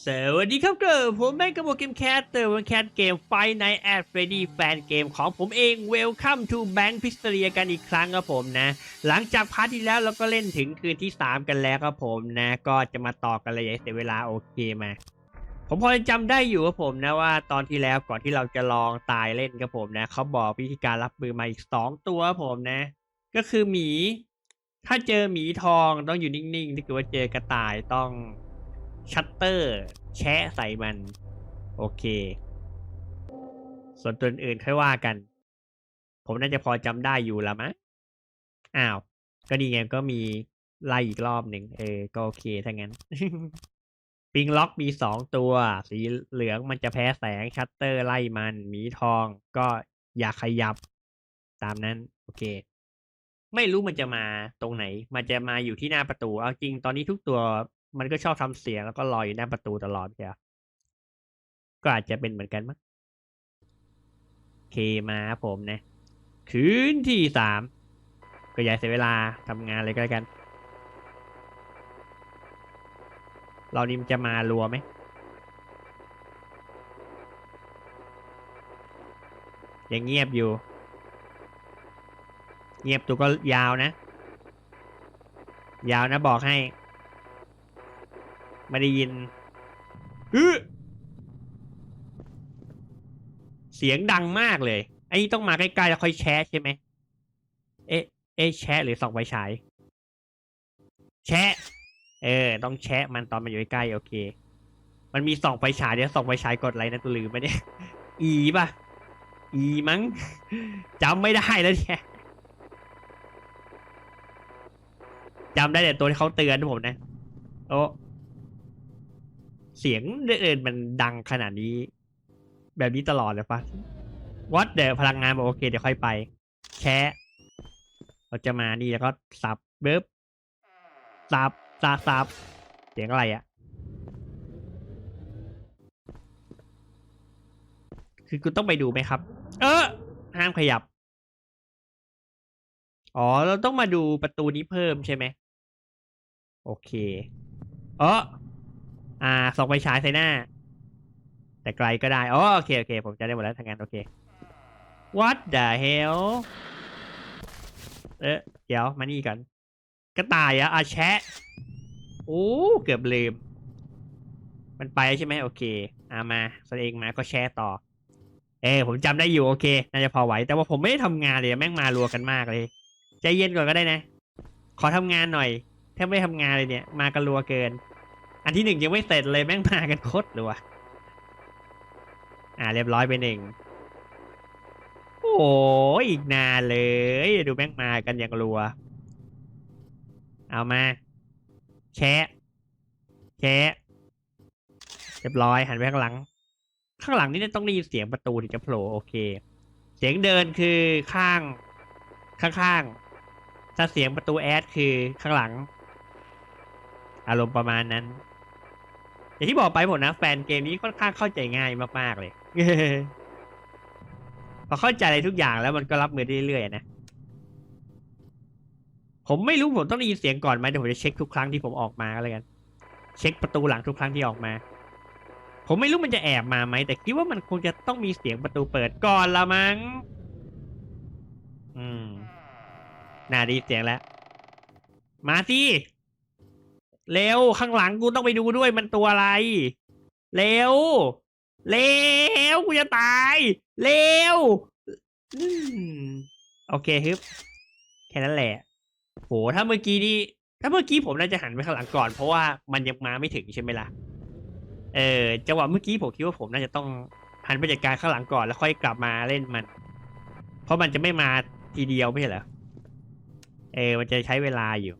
สวัสดีครับเกิร์ผมแม่งกระบกเกมแคสเตอร์วันแคสเกมไฟในแอดเฟรดี้แฟนเกมของผมเอง Welcome to Bank p i s t o r i a กันอีกครั้งครับผมนะ หลังจากพาร์ทที่แล้วเราก็เล่นถึงคืนที่ 3 กันแล้วครับผมนะ ก็จะมาต่อกันเลยอย่าให้เสียเวลาโอเคมา ผมพอจะจำได้อยู่ครับผมนะว่าตอนที่แล้วก่อนที่เราจะลองตายเล่นครับผมนะเขาบอกวิธีการรับมือมาอีก 2 ตัวครับผมนะ ก็คือหมี ถ้าเจอหมีทองต้องอยู่นิ่งๆถ้าเกิดว่าเจอกระต่ายต้อง ชัตเตอร์ แชะใส่มัน โอเค ส่วนตัวอื่นค่อยว่ากัน ผมน่าจะพอจำได้อยู่ละมะอ้าว ก็ดีไงก็มีไล่อีกรอบหนึ่งเออ ก็โอเคถ้างั้น ปิงล็อกมีสองตัว สีเหลืองมันจะแพ้แสงชัตเตอร์ไล่มันหมีทอง ก็อย่าขยับ ตามนั้น โอเค ไม่รู้มันจะมาตรงไหน มันจะมาอยู่ที่หน้าประตู เอาจริงตอนนี้ทุกตัว มันก็ชอบทำเสียงแล้วก็ลอยอยู่หน้าประตูตลอดใช่ไหมก็อาจจะเป็นเหมือนกันมั้งเคมาผมนะคืนที่สามก็อย่าเสียเวลาทำงานเลยก็แล้วกัน เรานี่มันจะมารัวไหมยังเงียบอยู่ เงียบตัวก็ยาวนะ ยาวนะบอกให้ ไม่ได้ยินเสียงดังมากเลยไอ้นี่ต้องมาใกล้ๆแล้วค่อยแชะใช่ไหม เอ๊ะ เอ๊ะแชะหรือส่องไฟฉาย แชะ เออ ต้องแชะมันตอนมันอยู่ใกล้โอเค มันมีส่องไฟฉายเดี๋ยวส่องไฟฉายกดอะไรนะตัวลืมไปเนี่ย อีป่ะ อีมั้งจำไม่ได้แล้วเนี่ยจำได้แต่ตัวที่เขาเตือนผมนะ โอ้ เสียงเดินมันดังขนาดนี้ แบบนี้ตลอดเลยปะวัดเดี๋ยวพลังงานบอกโอเคเดี๋ยวค่อยไปแชะเราจะมานี่แล้วก็สับเบิบสับสับสับเสียงอะไรอะ่ะ คือกูต้องไปดูไหมครับ เออห้ามขยับ อ๋อ เราต้องมาดูประตูนี้เพิ่มใช่ไหม โอเค เออ อ่าส่องไปฉายใส่หน้า แต่ไกลก็ได้อ๋อโอเคโอเค ผมจะได้หมดแล้วทางงานโอเค What the hell เอ๊ะเดี๋ยวมานี่กันกระต่ายอะอาแชะโอ้เกือบลืม มันไปใช่ไหมโอเคอามาแสดงมาก็แชร์ต่อ เออผมจำได้อยู่โอเค น่าจะพอไหว แต่ว่าผมไม่ได้ทำงานเลยแม่งมารัวกันมากเลย ใจเย็นก่อนก็ได้นะ ขอทำงานหน่อย ถ้าไม่ทำงานเลยเนี่ย มากันรัวเกิน อันที่หนึ่งยังไม่เสร็จเลยแม่งมากันโคตรรัวอ่าเรียบร้อยไปหนึ่งโอ้ยอีกนานเลย ดูแม่งมากันอย่างรัว เอามาแชะแชะเรียบร้อยหันไปข้างหลัง ข้างหลังนี่ต้องได้ยินเสียงประตูถึงจะโผล่โอเค เสียงเดินคือข้าง ข้างๆถ้าเสียงประตูแอดคือข้างหลัง อารมณ์ประมาณนั้น อย่างที่บอกไปผมนะแฟนเกมนี้ค่อนข้างเข้าใจง่ายมากๆเลย พอเข้าใจอะไรทุกอย่างแล้วมันก็รับมือได้เรื่อยๆนะ ผมไม่รู้ผมต้องได้ยินเสียงก่อนไหมเดี๋ยวผมจะเช็คทุกครั้งที่ผมออกมาก็แล้วกัน เช็คประตูหลังทุกครั้งที่ออกมา ผมไม่รู้มันจะแอบมาไหมแต่คิดว่ามันคงจะต้องมีเสียงประตูเปิดก่อนละมั้ง อืม น่าไดีเสียงแล้ว มาสิ เร็วข้างหลังกูต้องไปดูด้วยมันตัวอะไร เร็ว เร็วกูจะตาย เร็วโอเคฮึบแค่นั้นแหละ โหถ้าเมื่อกี้นี่ถ้าเมื่อกี้ผมน่าจะหันไปข้างหลังก่อนเพราะว่ามันยังมาไม่ถึงใช่ไหมล่ะ เออจังหวะเมื่อกี้ผมคิดว่าผมน่าจะต้องหันไปจัดการข้างหลังก่อนแล้วค่อยกลับมาเล่นมัน เพราะมันจะไม่มาทีเดียวไม่ใช่เหรอ เออ มันจะใช้เวลาอยู่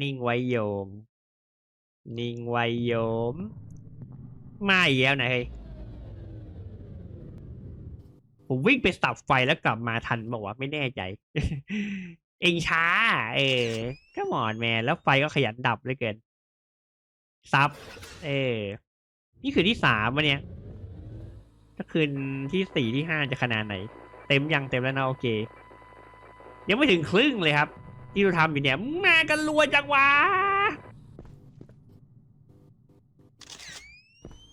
นิ่งไว้โยม นิ่งไว้โยม มาอีกแล้วนะเฮ้ยผมวิ่งไปสับไฟแล้วกลับมาทันบอกว่าไม่แน่ใจ เองช้า เออ ก็หมอนแมนแล้วไฟก็ขยันดับเลยเกิน ซับ เออ นี่คือที่สามวะเนี่ยถ้าคืนที่สี่ที่ห้าจะขนาดไหน เต็มยังเต็มแล้วนะโอเค ยังไม่ถึงครึ่งเลยครับ ที่เราทำอยู่เนี่ยมากันรวยจังวะ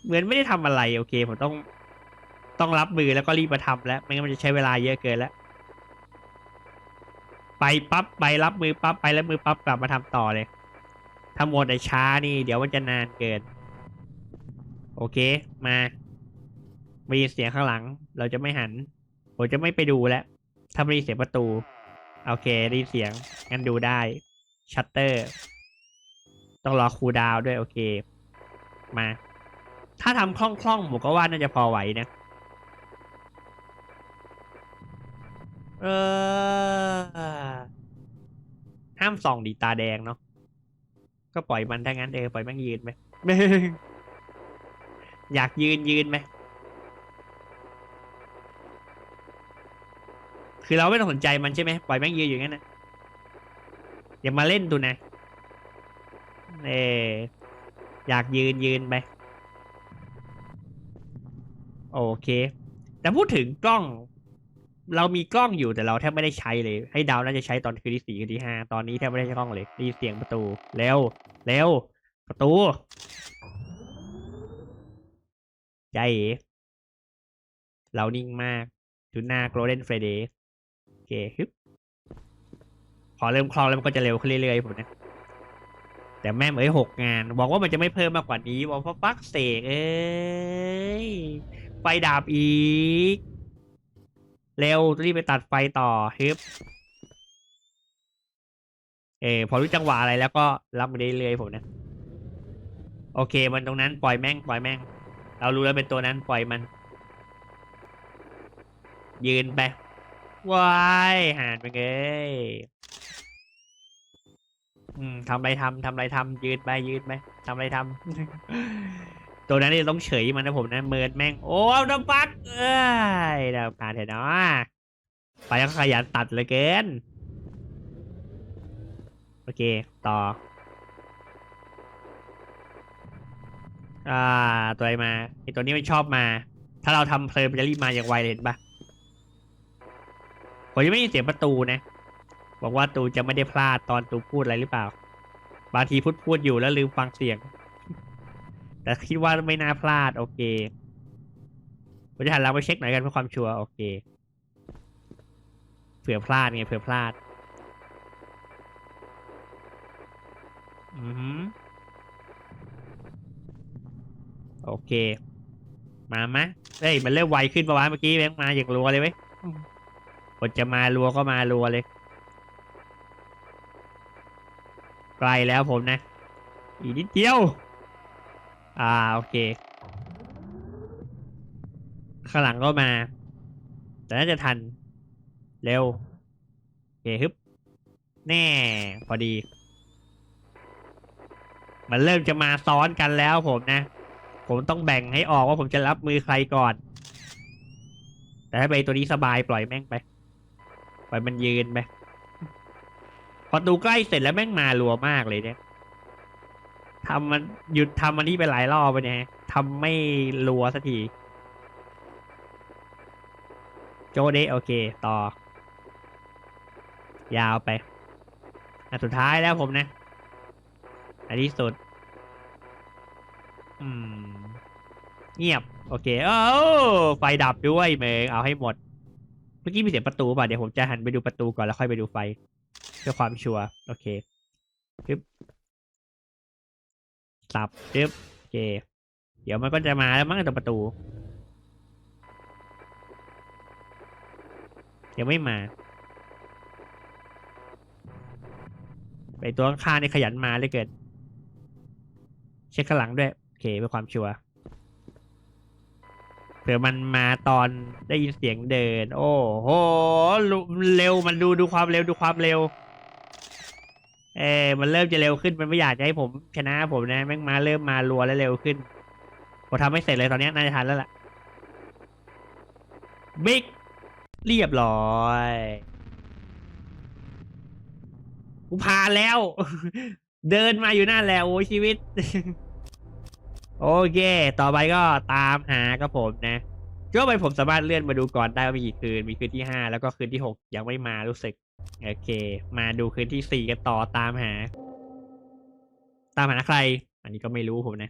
เหมือนไม่ได้ทำอะไรโอเค ผมต้องต้องรับมือแล้วก็รีบมาทำแล้วไม่งั้นมันจะใช้เวลาเยอะเกินแล้ว ไปปั๊บไปรับมือปั๊บไปแล้วมือปั๊บกลับมาทำต่อเลยทำาหมดแต่ช้านี่ เดี๋ยวมันจะนานเกิน โอเคมาไมีเสียงข้างหลัง เราจะไม่หัน ผมจะไม่ไปดูแล้วถ้าไม่มีเสียงประตู โอเคได้เสียง งั้นดูได้ ชัตเตอร์ ต้องรอคูดาวด้วย โอเค มา ถ้าทำคล่องๆผมก็ว่าน่าจะพอไหวนะ เออ ห้ามส่องดีตาแดงเนาะ ก็ปล่อยมันถ้างั้นเออ ปล่อยมันยืนไป อยากยืนยืนไหม คือเราไม่ต้องสนใจมันใช่ไหมปล่อยแม่งยืนอยู่อย่างนั้นนะอย่ามาเล่นดูนะเอออยากยืนยืนไปโอเค แต่พูดถึงกล้อง เรามีกล้องอยู่แต่เราแทบไม่ได้ใช้เลย ให้ดาวน่าจะใช้ตอนคืนที่สี่คืนที่ห้าตอนนี้แทบไม่ได้ใช้กล้องเลยได้ยินเสียงประตูเร็วเร็วประตู ใจเอ๋เรานิ่งมากจุดหน้า Golden Friday โอเคฮึบพอเริ่มคลองแล้วมันก็จะเร็วขึ้นเรื่อยๆผมนะแต่แม่งเอ้ยหกงานบอกว่ามันจะไม่เพิ่มมากกว่านี้บอกว่าปักเสกเอ้ยไฟดับอีก เร็วรีบไปตัดไฟต่อฮึบเออพอรู้จังหวะอะไรแล้วก็รับมาได้เรื่อยๆผมนะ โอเค มันตรงนั้นปล่อยแม่งปล่อยแม่ง เรารู้แล้วเป็นตัวนั้นปล่อยมัน ยืนไป วายหานไปเลยอืมทำอะไรทำทำอะไรทำยืนไปยืนไปทำอะไรทำ ตัวนั้นนี่ต้องเฉยมันนะผมนะเมินแม่ง โอ้เอาน้ำปักเอ้ยดาวผ่านเถอะเนาะไปก็ขยันตัดเลยเกิน โอเค ต่อ อ่า ตัวไรมาไอตัวนี้ไมันชอบมา ถ้าเราทำเพลินมันจะรีบมาอย่างไวเลยเห็นปะ ผมยังไม่ได้ยินเสียงประตูนะบอกว่าตูจะไม่ได้พลาดตอนตูพูดอะไรหรือเปล่า บางทีพูดพูดอยู่แล้วลืมฟังเสียง แต่คิดว่าไม่น่าพลาด โอเคผมจะหันหลังไปเช็คหน่อยกันเพื่อความชัวร์โอเค เผื่อพลาดไงเผื่อพลาด อือหือโอเค มามะเฮ้ย มันเริ่มไวขึ้นปะวะเมื่อกี้แบงมาอย่างรัวเลยเว้ย คนจะมารัวก็มารัวเลย ไกลแล้วผมนะ อีกนิดเดียว อ่าโอเค ข้างหลังก็มา แต่น่าจะทัน เร็ว โอเคฮึบ แน่ พอดี มันเริ่มจะมาซ้อนกันแล้วผมนะ ผมต้องแบ่งให้ออกว่าผมจะรับมือใครก่อน แต่ถ้าไปตัวนี้สบายปล่อยแม่งไป ปมันยืนไปพอดูใกล้เสร็จแล้วแม่งมารัวมากเลยเนี่ยทำมันหยุดทำมันนี่ไปหลายรอบไปเนี่ยทำไม่รัวสักที โจเดโอเค ต่อ ยาวไปอันสุดท้ายแล้วผมนะ อันที่สุด อืม เงียบ โอเค เอ้ไฟดับด้วยเมงเอาให้หมด มื่อกี้มีเสียงประตูป่ะเดี๋ยวผมจะหันไปดูประตูก่อนแล้วค่อยไปดูไฟเพื่อความชัวร์โอเคปึ๊บสับปึ๊บโอเค เดี๋ยวมันก็จะมาแล้วมั้งตรงประตูยังไม่มา ไปตัวข้างๆนี่ขยันมาเลยเกินเช็คข้างหลังด้วย โอเคเพื่อความชัวร์ ผื่อมันมาตอนได้ยินเสียงเดิน โอ้โหเร็วมันดูดูความเร็วดูความเร็ว เออมันเริ่มจะเร็วขึ้นมันไม่อยากจะให้ผมชนะผมนะแม่งมาเริ่มมารัวและเร็วขึ้นผมทำไม่เสร็จเลยตอนนี้น่าจะทันแล้วล่ะบิ๊กเรียบร้อยกูผ่านแล้ว เดินมาอยู่นั่นแหละโอ้ชีวิต โอเค ต่อไปก็ตามหาครับผมนะก็ไปผมสามารถเลื่อนมาดูก่อนได้ว่ามีกี่คืน มีคืนที่ห้าแล้วก็คืนที่หกยังไม่มารู้สึก โอเค มาดูคืนที่สี่กันต่อตามหา ตามหาใคร อันนี้ก็ไม่รู้ผมนะ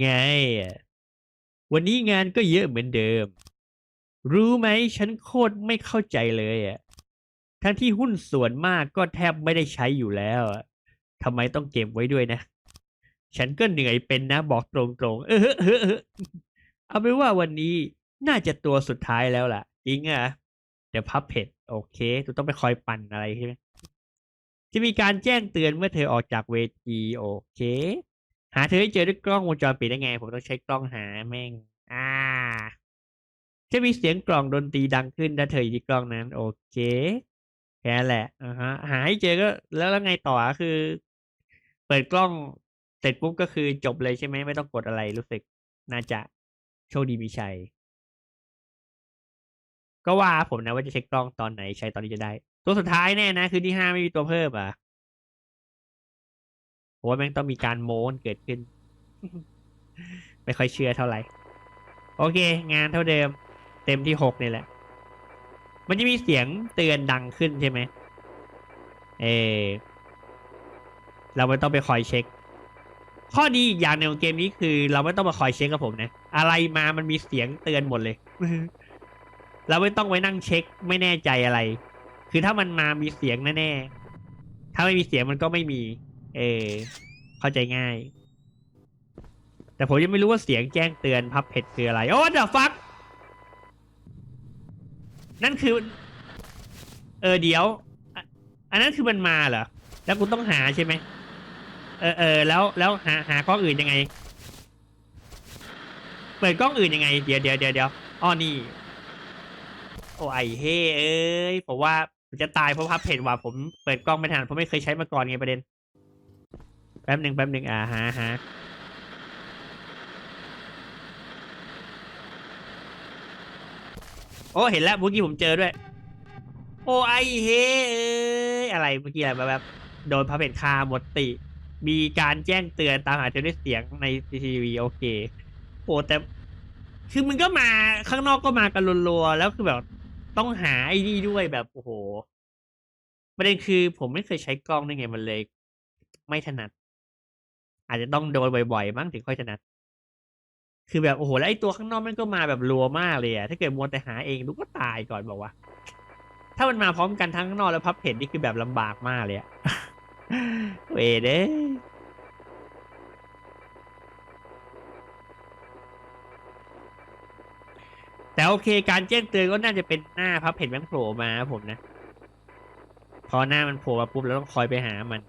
ไง วันนี้งานก็เยอะเหมือนเดิม รู้ไหมฉันโคตรไม่เข้าใจเลยอะ ทั้งที่หุ้นส่วนมากก็แทบไม่ได้ใช้อยู่แล้วทำไมต้องเก็บไว้ด้วยนะ ฉันก็เหนื่อยเป็นนะบอกตรงๆเออเออเออเออเอาเป็นว่าวันนี้น่าจะตัวสุดท้ายแล้วล่ะ จริงอะเดี๋ยวพับเพจโอเคตูต้องไปคอยปั่นอะไรใช่ไหมจะมีการแจ้งเตือนเมื่อเธอออกจากเวทีโอเค หาเธอให้เจอด้วยกล้องวงจรปิดได้ไง ผมต้องใช้กล้องหาแม่ง อ่า จะมีเสียงกล่องดนตรีดังขึ้นถ้าเธออยู่ที่กล้องนั้น โอเคแค่แหละอ่าฮะหาให้เจอก็แล้วแล้วไงต่อคือ เปิดกล้อง เสร็จปุ๊บก็คือจบเลยใช่ไหมไม่ต้องกดอะไรรู้สึก น่าจะโชคดีมีชัย ก็ว่าผมนะว่าจะเช็คกล้องตอนไหนใช้ตอนนี้จะได้ ตัวสุดท้ายแน่นะ คือที่ห้าไม่มีตัวเพิ่มอะโอ้ยแม่งต้องมีการโม้นเกิดขึ้น ไม่ค่อยเชื่อเท่าไหร่ โอเค งานเท่าเดิม เต็มที่หกนี่แหละ มันจะมีเสียงเตือนดังขึ้นใช่ไหมเออเราไม่ต้องไปคอยเช็ค ข้อดีอีกอย่างหนึ่งของเกมนี้คือ เราไม่ต้องมาคอยเช็คกับผมนะ อะไรมามันมีเสียงเตือนหมดเลย เราไม่ต้องไว้นั่งเช็คไม่แน่ใจอะไร คือถ้ามันมามีเสียงแน่ๆ ถ้าไม่มีเสียงมันก็ไม่มี เออเข้าใจง่าย แต่ผมยังไม่รู้ว่าเสียงแจ้งเตือนพับเพจคืออะไร โอ้เดอะฟัก นั่นคือ เออเดี๋ยวออันนั้นคือมันมาเหรอ แล้วกูต้องหาใช่ไหม เออเออแล้วแล้วหาหากล้องอื่นยังไง เปิดกล้องอื่นยังไง เดี๋ยวเดี๋ยวเดี๋ยวเดี๋ยวอ้อนี่ โอ้ไอเฮ้เอ้ยผมว่าผมจะตายเพราะพับเพจว่าผมเปิดกล้องไม่ทันผมไม่เคยใช้มาก่อนไงประเด็น แป๊บหนึ่งแป๊บหนึ่งอ่าฮะฮะโอ้เห็นแล้วเมื่อกี้ผมเจอด้วย โอ้ไอเฮ้เอ้ยอะไรเมื่อกี้อะไรแบบโดนพับเพจคาหมดติ มีการแจ้งเตือนตามหาเธอด้วยเสียงในทีวีโอเคโอ้แต่ คือมันก็มาข้างนอกก็มากันรัวๆแล้วคือแบบต้องหาไอ้นี่ด้วยแบบโอ้โหประเด็นคือผมไม่เคยใช้กล้องได้ไงมันเลย ไม่ถนัด อาจจะต้องโดนบ่อยๆมั้งถึงค่อยถนัด คือแบบโอ้โหแล้วไอ้ตัวข้างนอกมันก็มาแบบรัวมากเลยอะถ้าเกิดมัวแต่หาเองดูกก็ตายก่อนบอกว่า ถ้ามันมาพร้อมกันทั้งข้างนอกแล้วพับเพจนี่คือแบบลำบากมากเลยอะ เวเด้แต่โอเคการแจ้งเตือนก็น่าจะเป็นหน้าพับเพจแบงโผล่มาผมนะ พอหน้ามันโผล่มาปุ๊บเราต้องคอยไปหามัน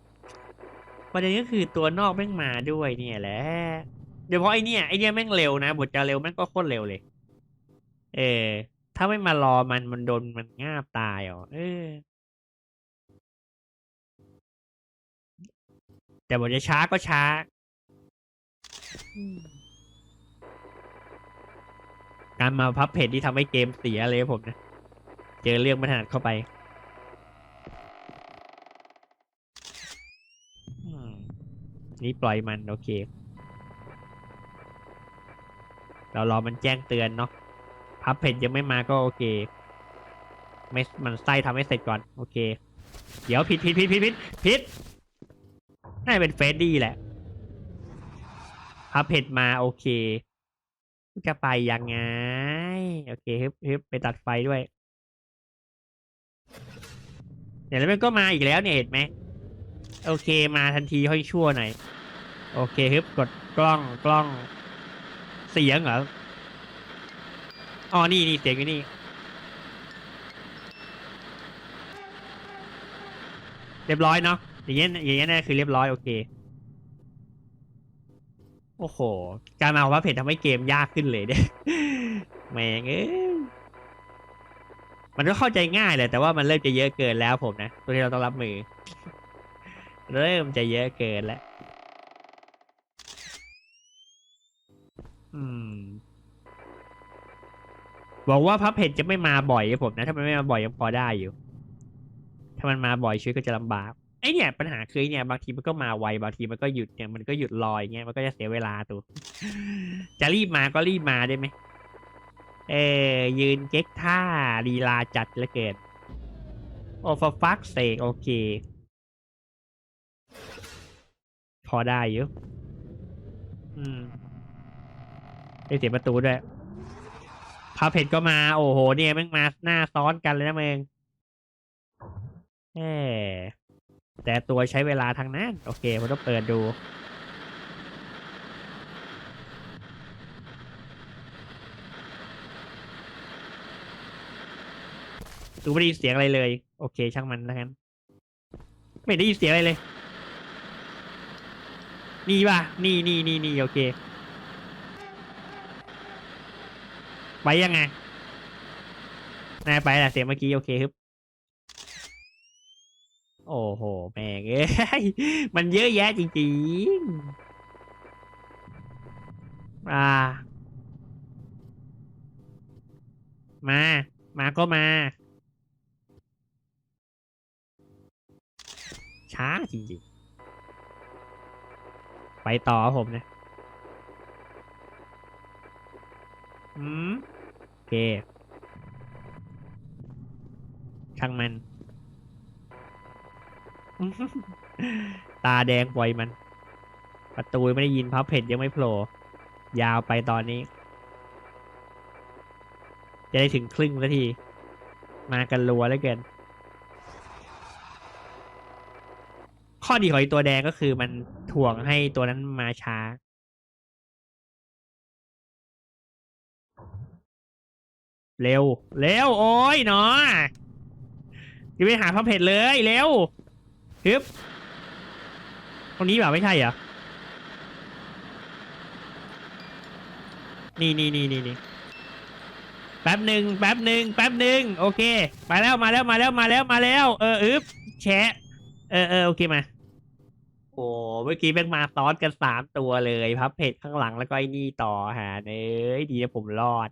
ประเด็นก็คือตัวนอกแม่งมาด้วยเนี่ยแหละเดี๋ยวเพราะไอเนี่ยไอเนี่ยแม่งเร็วนะบทจะเร็วแม่งก็โคตรเร็วเลย เออ ถ้าไม่มารอมันมันโดนมันง่าบตายอ๋อเออ แต่บทจะช้าก็ช้าอืมการมาพับเพจที่ทำให้เกมเสียเลยครับผมนะ เจอเรื่องไม่ถนัดเข้าไปอืมนี่ปล่อยมันโอเค เรารอมันแจ้งเตือนเนาะ พับเพจยังไม่มาก็โอเค ไม่ มันไส้ทำให้เสร็จก่อน โอเค เดี๋ยวผิดผิดผิดผิดผิดผิด น่าจะเป็นเฟรดดี้แหละพับเพจมาโอเค จะไปยังไง โอเคฮึบฮึบไปตัดไฟด้วยเนี่ยแล้วมันก็มาอีกแล้วเนี่ยเห็นไหมโอเคมาทันทีค่อยชั่วหน่อยโอเคฮึบกดกล้องกล้อง เสียงเหรออ๋อนี่นี่เสียงอยู่นี่เรียบร้อยเนาะ อย่างเงี้ยอย่างเงี้ยน่าคือเรียบร้อยโอเค โอ้โห การมาของว่าเพจทำให้เกมยากขึ้นเลยเนี่ยแม่งเอ้ยมันก็เข้าใจง่ายแหละแต่ว่ามันเริ่มจะเยอะเกินแล้วผมนะตัวที่เราต้องรับมือ เริ่มจะเยอะเกินแล้วอืมบอกว่าพับเพจจะไม่มาบ่อยผมนะ ถ้ามันไม่มาบ่อยยังพอได้อยู่ ถ้ามันมาบ่อยชีวิตก็จะลำบาก ไอเนี่ยปัญหาคือเนี่ยบางทีมันก็มาไวบางทีมันก็หยุดเนี่ยมันก็หยุดลอยเงี้ยมันก็จะเสียเวลาตัวจะรีบมาก็รีบมาได้ไหมเออยืนเก๊กท่าลีลาจัดลือเกินโอ้ฟฟักเสกโอเค พอได้อยู่อืมได้เสียประตูด้วยพาเพจก็มา โอ้โห เนี่ยแม่งมาหน้าซ้อนกันเลยนะเมืองแหม แต่ตัวใช้เวลาทางนั้น โอเคผมต้องเปิดดู ดูไม่ได้ยินเสียงอะไรเลย โอเค ช่างมันแล้วกัน ไม่ได้ยินเสียงอะไรเลย นี่ป่ะ นี่นี่นี่นี่โอเค ไปยังไงนายไปแหละเสียงเมื่อกี้ โอเคครับ โอ้โห แม่งเอ้ยมันเยอะแยะจริงๆอ่า มา มาก็มา ช้าจริงๆ ไปต่อผมนะอืมโอเคช่างมัน ตาแดงปล่อยมัน ประตูไม่ได้ยินพับเผ็ดยังไม่โผล่ยาวไปตอนนี้ จะได้ถึงครึ่งนาที มากันรัวแล้วเกิน ข้อดีของตัวแดงก็คือมันถ่วงให้ตัวนั้นมาช้าเร็ว เร็ว โอ้ยเนาะจะไปหาพับเผ็ดเลย เร็ว ฮึบตรงนี้แบบไม่ใช่เหรอ นี่นี่นี่นี่นี่แป๊บหนึ่งแป๊บหนึ่งแป๊บหนึ่งโอเคไปแล้วมาแล้วมาแล้วมาแล้วมาแล้ว เอออึบแชะเออเออโอเคมา โอ้เมื่อกี้เป็นมาซ้อนกันสามตัวเลยพับเพจข้างหลังแล้วก็ไอ้นี่ต่อหาเอ้ยดีนะผมรอด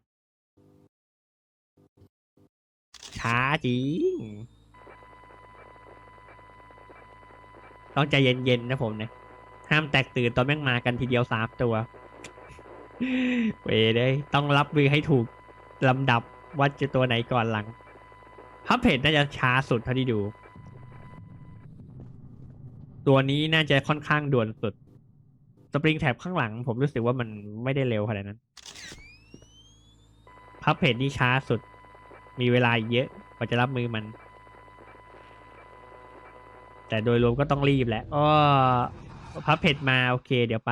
ช้าจริง ต้องใจเย็นๆนะผมนะ ห้ามแตกตื่นตอนแม่งมากันทีเดียวสามตัว เว้ยเลยต้องรับมือให้ถูกลำดับว่าจะตัวไหนก่อนหลังพับเพจน่าจะช้าสุดเท่าที่ดู ตัวนี้น่าจะค่อนข้างด่วนสุด สปริงแท็บข้างหลัง ผมรู้สึกว่ามันไม่ได้เร็วขนาดนั้นพับเพจนี่ช้าสุด มีเวลาเยอะกว่าจะรับมือมัน แต่โดยรวมก็ต้องรีบแหละอ้อพับเพจมาโอเค เดี๋ยวไป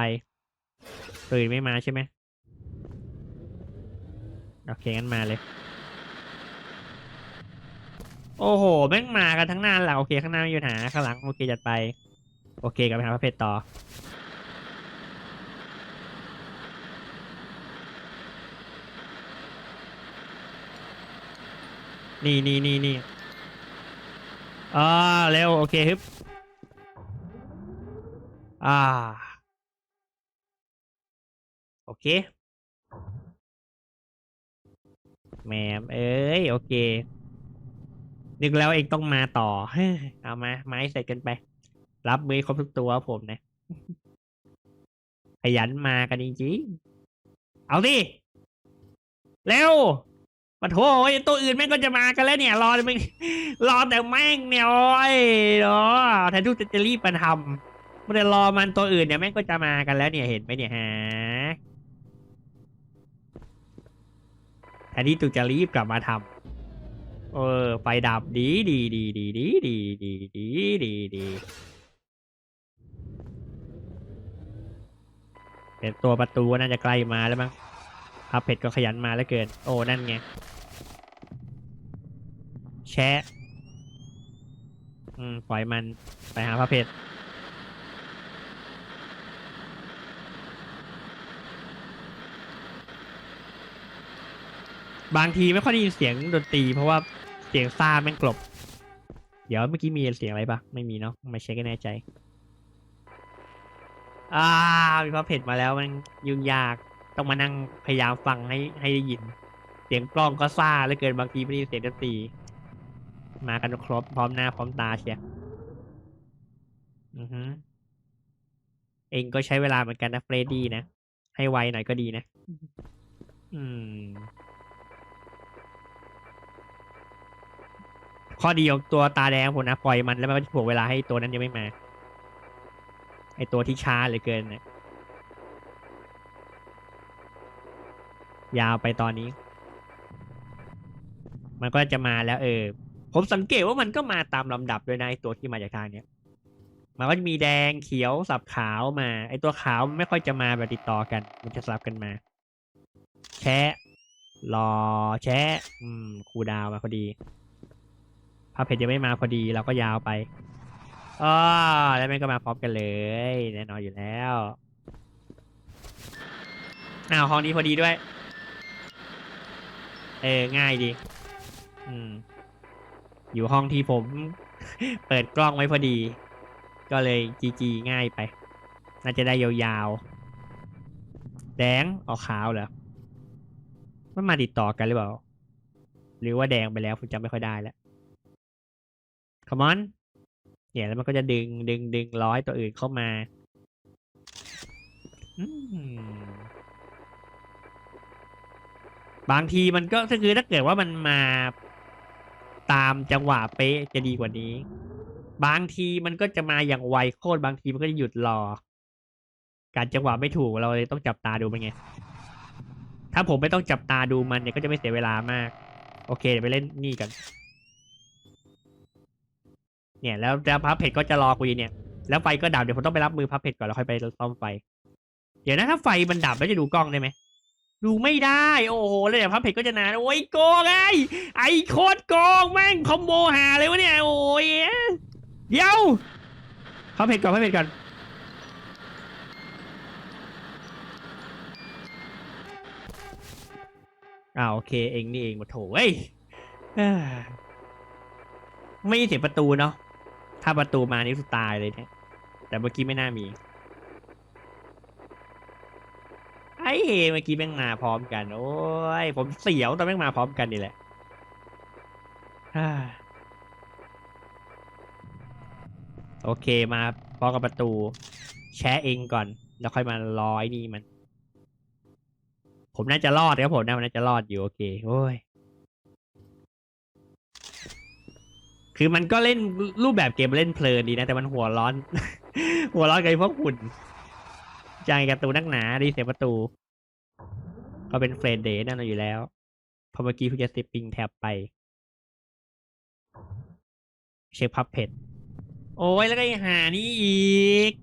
ตื่นไม่มาใช่ไหมโอเคงั้นมาเลย โอ้โหแม่งมากันทั้งหน้าหลังโอเคข้างหน้าไม่มีปัญหาข้างหลังโอเคจัดไป โอเคกลับไปหาพระเพชรต่อนี่นี่นี่นี่ อ่าเร็วโอเคฮึบอ่า โอเคแหมมเอ้ย โอเค นึกแล้วเองต้องมาต่อเฮ้ยเอามา ไม้ใส่กันไป รับมือครบทุกตัวผมนะ ขยันมากันจริงๆเอาดิ เร็ว ปะโถไอ้ตัวอื่นแม่งก็จะมากันแล้วเนี่ย รอแต่มึงรอแต่แม่งเนี่ยโอ้ยเนาะแทนที่จะรีบมาทำไม่ได้รอมันตัวอื่นเนี่ยแม่งก็จะมากันแล้วเนี่ยเห็นไหมเนี่ยฮะแทนที่ตูจะรีบกลับมาทำเออไฟดับดีดีดีดีดีดีดีดีดีดีเป็นตัวประตูน่าจะใกล้มาแล้วมั้งพับเพชรก็ขยันมาแล้วเกิน โอ้ นั่นไง แชะอืมปล่อยมันไปหาพระเพชรบางทีไม่ค่อยได้ยินเสียงดนตรีเพราะว่าเสียงซ่าแม่งกลบ เดี๋ยวเมื่อกี้มีเสียงอะไรปะไม่มีเนาะไม่เช็คให้แน่ใจ อ่ามีพระเพชรมาแล้วมันยุ่งยากต้องมานั่งพยายามฟังให้ให้ได้ยิน เสียงกล้องก็ซ่าเหลือเกินบางทีไม่ได้ยินเสียงดนตรี มากันครบพร้อมหน้าพร้อมตาเชียอือฮึเองก็ใช้เวลาเหมือนกันนะเฟรดดี้นะ ให้ไวหน่อยก็ดีนะ อืม ข้อดีของตัวตาแดงผมนะปล่อยมันแล้วมันจะถ่วงเวลาให้ตัวนั้นยังไม่มา ไอตัวที่ช้าเหลือเกินนะยาวไปตอนนี้ มันก็จะมาแล้ว เออ ผมสังเกตว่ามันก็มาตามลำดับด้วยนะไอตัวที่มาจากทางเนี้ยมันก็จะมีแดงเขียวสับขาวมา ไอตัวขาวไม่ค่อยจะมาแบบติดต่อกัน มันจะสลับกันมา แชะรอแชะ อืมคูดาวมาพอดีพาเพจยังไม่มาพอดีเราก็ยาวไปอ๋อแล้วมันก็มาพร้อมกันเลยแน่นอนอยู่แล้วอ้าวห้องนี้พอดีด้วย เออง่ายดี อืม อยู่ห้องที่ผม เปิดกล้องไว้พอดี ก็เลยจีจีง่ายไป น่าจะได้ยาวๆ แดงออกขาวเหรอมันมาติดต่อกันหรือเปล่า หรือว่าแดงไปแล้วผมจำไม่ค่อยได้แล้ว come on เนี่ยแล้วมันก็จะดึงดึงดึงร้อยตัวอื่นเข้ามาบางทีมันก็คือถ้าเกิดว่ามันมา ตามจังหวะเป๊ะจะดีกว่านี้ บางทีมันก็จะมาอย่างไวโคตรบางทีมันก็จะหยุดรอ การจังหวะไม่ถูกเราเลยต้องจับตาดูมันไง ถ้าผมไม่ต้องจับตาดูมันเนี่ยก็จะไม่เสียเวลามาก โอเคเดี๋ยวไปเล่นนี่กัน เนี่ยแล้วแล้วพับเพจก็จะรอกูอยู่เนี่ย แล้วไฟก็ดับเดี๋ยวผมต้องไปรับมือพับเพจก่อนแล้วค่อยไปซ่อมไฟ เดี๋ยวนะถ้าไฟมันดับแล้วจะดูกล้องได้ไหม ดูไม่ได้ โอ้โหแล้วเดี๋ยวพับเพจก็จะนานโอ้ยโกงไงไอ้โคตรโกงแม่งคอมโบหาเลยวะเนี่ยโอ้ยเดี๋ยวพับเพจก่อนพับเพจก่อนอ่าโอเคเองนี่เองมาโถเว้ยเอ้อไม่เสียประตูเนาะถ้าประตูมานี่สุดตายเลยเนี่ยแต่เมื่อกี้ไม่น่ามี ไอ้เมื่อกี้แม่งมาพร้อมกัน โอ้ยผมเสียวตอนแม่งมาพร้อมกันนี่แหละโอเคมาพร้อกับประตู แชะเองก่อน แล้วค่อยมาร้อยนี่มัน ผมน่าจะรอดครับผมนะมันน่าจะรอดอยู่โอเคโอ้ยคือมันก็เล่นรูปแบบเกมเล่นเพลินดีนะ แต่มันหัวร้อน หัวร้อนกับไอ้พวกหุ่น จางการะตูนนักหนาดีเสียประตู ก็เป็นเฟรนเดย์นั่นอยู่แล้วพอเมื่อกี้เพิ่งจะสติปปิงแท็บไป เช็คพับเพจโอ้ยแล้วก็ไอ้หานี่อีก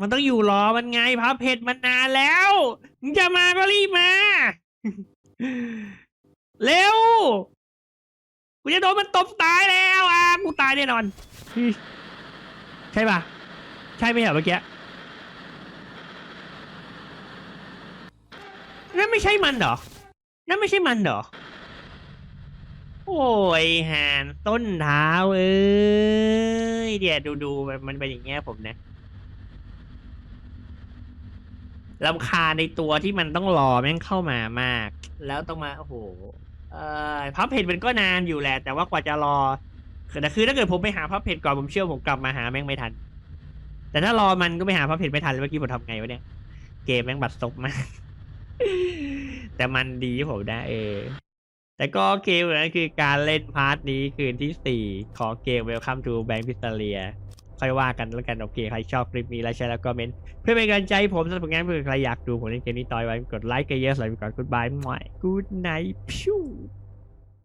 มันต้องอยู่รอมันไงพับเพจมันนานแล้วมึงจะมาก็รีบมา เร็วกูจะโดนมันตบตายแล้วอะกูตายแน่นอน ใช่ปะใช่ไหมเหรอเมื่อกี้ นั่นไม่ใช่มันเหรอ นั่นไม่ใช่มันเหรอ โอ้ยหานต้นเท้าเอ้ยเดี๋ยวดูดูมันเป็นอย่างเงี้ยผมนะลำคาในตัวที่มันต้องรอแม่งเข้ามามาก แล้วต้องมา โอ้โห เอ่อพับเพจมันก็นานอยู่แหละ แต่ว่ากว่าจะรอคือแต่คือถ้าเกิดผมไปหาพับเพจก่อนผมเชื่อผมกลับมาหาแม่งไม่ทัน แต่ถ้ารอมันก็ไปหาพับเพจไม่ทันแล้วเมื่อกี้ผมทำไงวะเนี่ย เกมแม่งบัดซบมาก แต่มันดีผมนะเออ แต่ก็เกมนั้นคือการเล่นพาร์ทนี้คืนที่สี่ของเกม Welcome to Bank p i s t a l i a ค่อยว่ากันแล้วกันโอเค ใครชอบคลิปนี้แล้วใช่แล้วก็เมนเพื่อเป็นกำลังใจผมสำหรับงานเพื่อใครอยากดูผมเล่นเกมนี้ต่อยไว้กดไลค์กันเยอะสำหรับก่อนกูดบายหน่อยกูดไนท์พิว